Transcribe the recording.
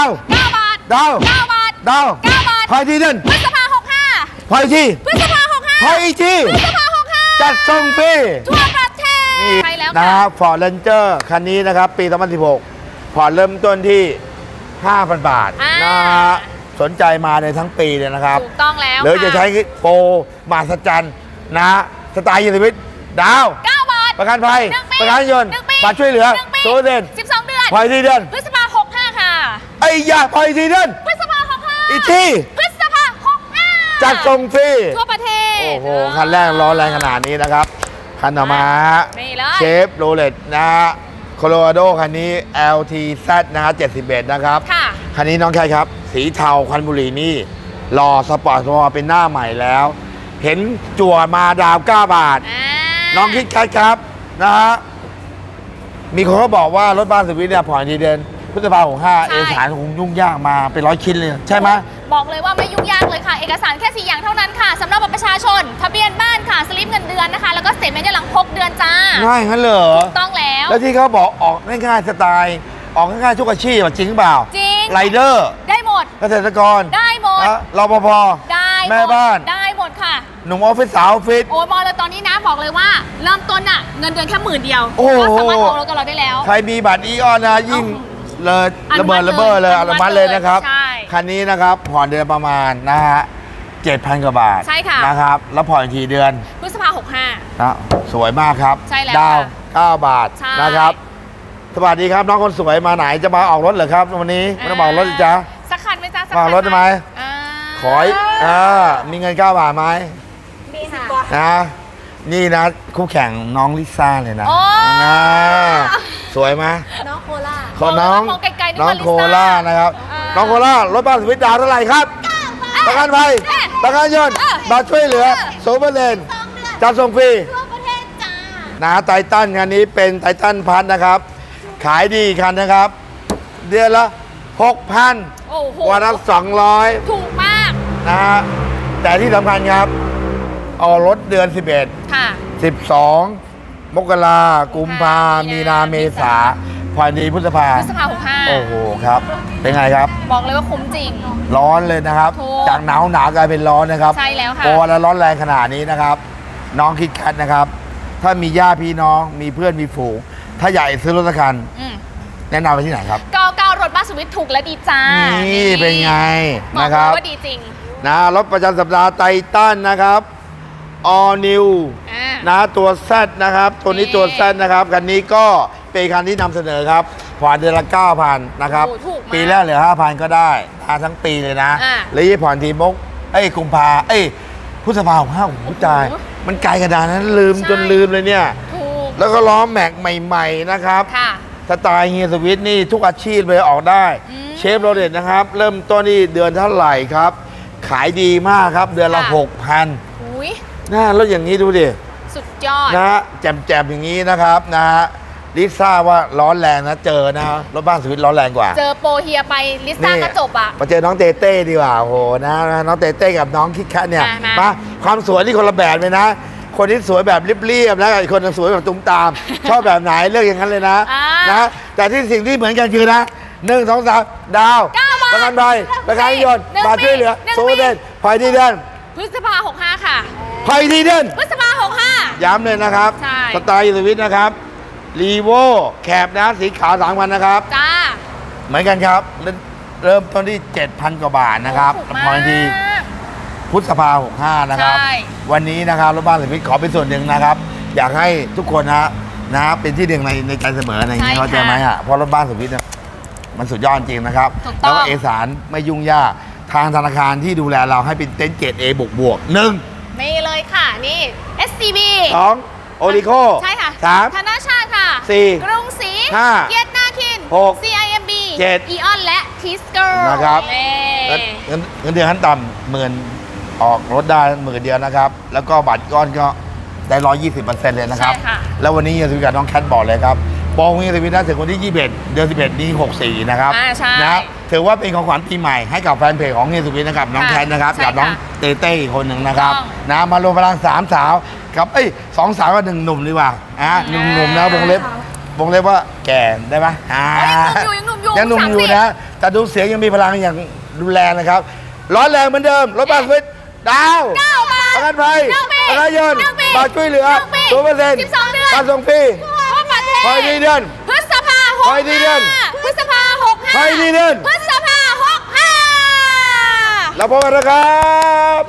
าว 9 บาท ดาว 9 บาท ดาว 9 บาท พอยทีเดินพฤษภาพอยที65พฤษภา65พอยทีพฤษภา65 จัดส่งฟรีทั่วประเทศนี่ใช่แล้วนะค่ะฟอร์ดเรนเจอร์คันนี้นะครับ ปี 2016 ผ่อนเริ่มต้นที่ 5,000 บาทอ่าน นะฮะสนใจมาในทั้งปีเลยนะครับ ถูกต้องแล้วหรือจะค่ใช้โปรมาสจันนะสไตล์ยีวิตดาว 9บาทประกันภัยหนึ่งปีประกันยนต์หนึ่งปีบัตรช่วยเหลือหนึ่งปีโซเดน12เดือน พอยทีเดือนพฤษภา65ค่ะไอ้ ยาพอยทีเดือนพฤษภา65อีกทีพฤษภา65จัดส่งฟรีทั่วประเทศ โอ้โหคันแรกร้อนแรงขนาดนี้นะครับ คันต่อมาฮะนี่เลย เชฟโรเลตนะฮะโคโลราโดคันนี้ LTZ นะฮะ71 นะครับ ค่ะ คันนี้น้องแค่ครับ สีเทาควันบุหรีนี่หล่อสปอร์ตสปอร์ตเป็นหน้าใหม่แล้ว เห็นจั่วมาดาว 9 บาท อ่าน้องคิดแคทครับนะฮะมีคนเขาบอกว่ารถบ้านสวิตเนี่ยผ่อนทีเดือนพ ฤษภาคม5เอกสารคงยุ่งยากมาเป็นร้อยชิ้นเลยใช่ไหม บอกเลยว่าไม่ยุ่งยากเลยค่ะ เอกสารแค่4อย่างเท่านั้นค่ะสำหรับบัตรประชาชน ทะเบียนบ้านค่ะ สลิปเงินเดือนนะคะ แล้วก็สเตทเมนต์ย้อนหลัง6เดือนจ้าง่ายงั้นเหรอต้องแล้ว แล้วที่เขาบอกออกง่ายๆสไตล์ ออกง่ายๆทุกอาชีพอะจริงหรือเปล่าจริง ไรเดอร์ ได้หมด เกษตรกรได้หมด นะรปภ ได้หดแม่บ้าน ได้หมดค่ะ หนุ่มออฟฟิศสาวออฟฟิศ โอ้ยบอกเลยตอนนี้นะบอกเลยว่า เริ่มต้นอะเงินเดือนแค่หมื่นเดียวโอ้โห ก็สามารถออกรถกับเราได้แล้ว ใครมีบัตรอีออนนะยิ่ง เลยอนุระมัเบิติดระเบ้อเลยเลยอนุมัติเลยนะครับใช่ คันนี้นะครับผ่อนเดือนประมาณนะฮะ7,000กว่าบาทใช่ค่ะ นะครับ แล้วผ่อนอีกทีเดือนพฤษภานะสวยมากครับใช่แล้วดาวค่ะ9บาทใช่นะครับ สวัสดีครับน้องคนสวยมาไหนจะมาออกรถเหรอครับ วันนี้65ไม่ได้มาออกรถจ้ะสักคันไหมจ้าสักมาคันรถได้ไหม อ่าขออีกอ่ามีเงิน9บาทไหมมีค่ะ นะ นี่นะคู่แข่งน้องลิซ่าเลยนะโอ้ นะ สวยไหมน้องโคล่าขอน้องมองไกลๆนึกน้องว่าลิโคซ่า ล่านะครับ อ่า น้องโคล่ารถบ้านสวิตดาวเท่าไหร่ครับ ประกันภัยเอ๊ะประกันยนต์เออบัตรช่วยเหลือโซเปอร์เลนสองเดือนจัดส่งฟรี ทั่วประเทศจ้า นะไททันคันนี้เป็นไททันพัทนะครับ ขายดีอีกคันนะครับ เดือนละ 6,000โอ้โหวันละถูกมาก200นะฮะแต่ที่สำคัญครับ เอารถเดือน 11 ค่ะ 12 มกรากุมภามีมีนานาเมษาพอดีพฤษภาพฤษภาหกห้าโอ้โหครับ เป็นไงครับ บอกเลยว่าคุ้มจริง ร้อนเลยนะครับถูกจากหนาวหนาวกลายเป็นร้อนนะครับใช่แล้วค่ะโอ้แล้วร้อนแรงขนาดนี้นะครับ น้องคิดแคทนะครับ ถ้ามีญาติพี่น้องมีเพื่อนมีฝูง ถ้าอยากซื้อรถสักคันอืมแนะนำไปที่ไหนครับเก้าเก้ารถบ้านสวิตถูกและดีจ้า นี่เป็นไงบอกนะคเลรัยบว่าดีจริง นะรถประจำสัปดาห์ไททันนะครับ all new อ่า นะตัว Z นะครับตัวนี้ตัว Z นะครับคันนี้ก็เป็นคันที่นำเสนอครับผ่อนเดือนละ9,000นะครับโอ้ถูกมากปีแรกเหลือ 5,000 ก็ได้ทาทั้งปีเลยนะอ่าแล้วยี่ผ่อนทีมกเอ้ยกุมภาเอ้ยพฤษภาของห้าโอ้โหตาย มันไกลกระดานนั้นลืมใช่ จนลืมเลยเนี่ย ถูก แล้วก็ล้อแม็กใหม่ๆนะครับ ค่ะ สไตล์เฮียสวิตนี่ทุกอาชีพเลยออกได้ อืมเชฟโรเลตนะครับ เริ่มต้นนี่เดือนเท่าไหร่ครับ ขายดีมากครับ เดือนละ ค่ะหกพันอุ้ย นะแล้วอย่างนี้ดูดิสุดยอด นะฮะแจ่มๆอย่างนี้นะครับนะฮะลิซ่าว่าร้อนแรงนะเจอนะรถบ้านสวิตร้อนแรงกว่า เจอโปรเฮียไปลิซ่าก็จบอะ มาเจอน้องเต้เต้ดีกว่าโอ้โหนะน้องเต้เต้กับน้องคิดแค่เนี่ยมามา มาความสวยที่คนละแบบเลยนะ คนที่สวยแบบเรียบๆนะอีกคนนึงสวยแบบตุ้มตาม ชอบแบบไหนเลือกอย่างนั้นเลยนะอ่านะแต่ที่สิ่งที่เหมือนกันคือนะหนึ่งสองสามดาวเก้าบาทประกันภัยประกันยนต์หนึ่งบาทช่วยเหลือหนึ่งโซปีเดนพอยดีเดนพฤษภาหกห้าค่ะ พอยดีเดนพฤษภาหกห้า ย้ำเลยนะครับใช่ สไตล์ยูสวิตนะครับรีโวแคบนะสีขาวสามพันนะครับ จ้า เหมือนกันครับเริ่มเริ่มต้นที่ 7,000 กว่าบาทนะครับถูกพอทีมากพุทธภา 65 นะครับ ใช่ วันนี้นะครับรถบ้านสวิตขอเป็นส่วนหนึ่งนะครับ อยากให้ทุกคนนะนะเป็นที่หนึ่งในในใจเสมออะไรอย่างเงี้ยใช่เข้าใจค่ะไหมฮะเพราะรถบ้านสวิตเนี่ยมันสุดยอดจริงนะครับ ถูกต้แล้วอง ก็เอกสารไม่ยุ่งยากทางธนาคารที่ดูแลเราให้เป็นเต็นท์เกรด A บวกบวกหนึ่งนี่ เลยค่ะ นี่ SCB สองโอริโคใช่ค่ะสามธนาชาติค่ะสี่กรุงศรีห้าเกียรตินาคินหก CIMB เจ็ดอีออนและทิสเกอร์นะครับนี่เงินเงินเดือนขั้นต่ำหมื่นออกรถได้หมื่นเดียวนะครับ แล้วก็บัตรก้อนก็ได้ร้อยยี่สิบเปอร์เซ็นต์เลยนะครับใช่ค่ะแล้ววันนี้เฮียสวิทกับน้องแคทบอกเลยครับ บองวิงสวิตได้ถึงวันที่ 21 เดือน 11 นี้ 64 นะครับอ่าใช่นะถือว่าเป็นของขวัญปีใหม่ให้กับแฟนเพจของเฮียสุวิทนะครับน้องคแทนนะครับกับน้องเต้เต้อีกคนหนึ่งนะครับนะมารวมพลังสามสาวกับเอ้ยสองสาวกับหนึ่งหนุ่มดีกว่าอะหนุ่มหนุ่มนะวงเล็บวงเล็บว่าแก่ได้ไหมอ่าเอ้ยยังหนุ่มอยู่ยังหนุ่มอยู่ยังหนุ่มฮ่ามสิบ นะแต่ดูเสียงยังมีพลังอย่างรุนแรงนะครับ ร้อนแรงเหมือนเดิมรถบัสวิทย์ดาว เก้าาทประกันภัยเาปีประกันยนต์เก้าปีบัตรช่วยเหลือเก้าปีตัวเปอร์เซ็นต์การส่งฟรี ไปดีเด่นพฤษภาหกไปดีเด่นพฤษภาหกห้าไปดีเด่น พฤษภาหกห้า แล้วพบกันนะครับ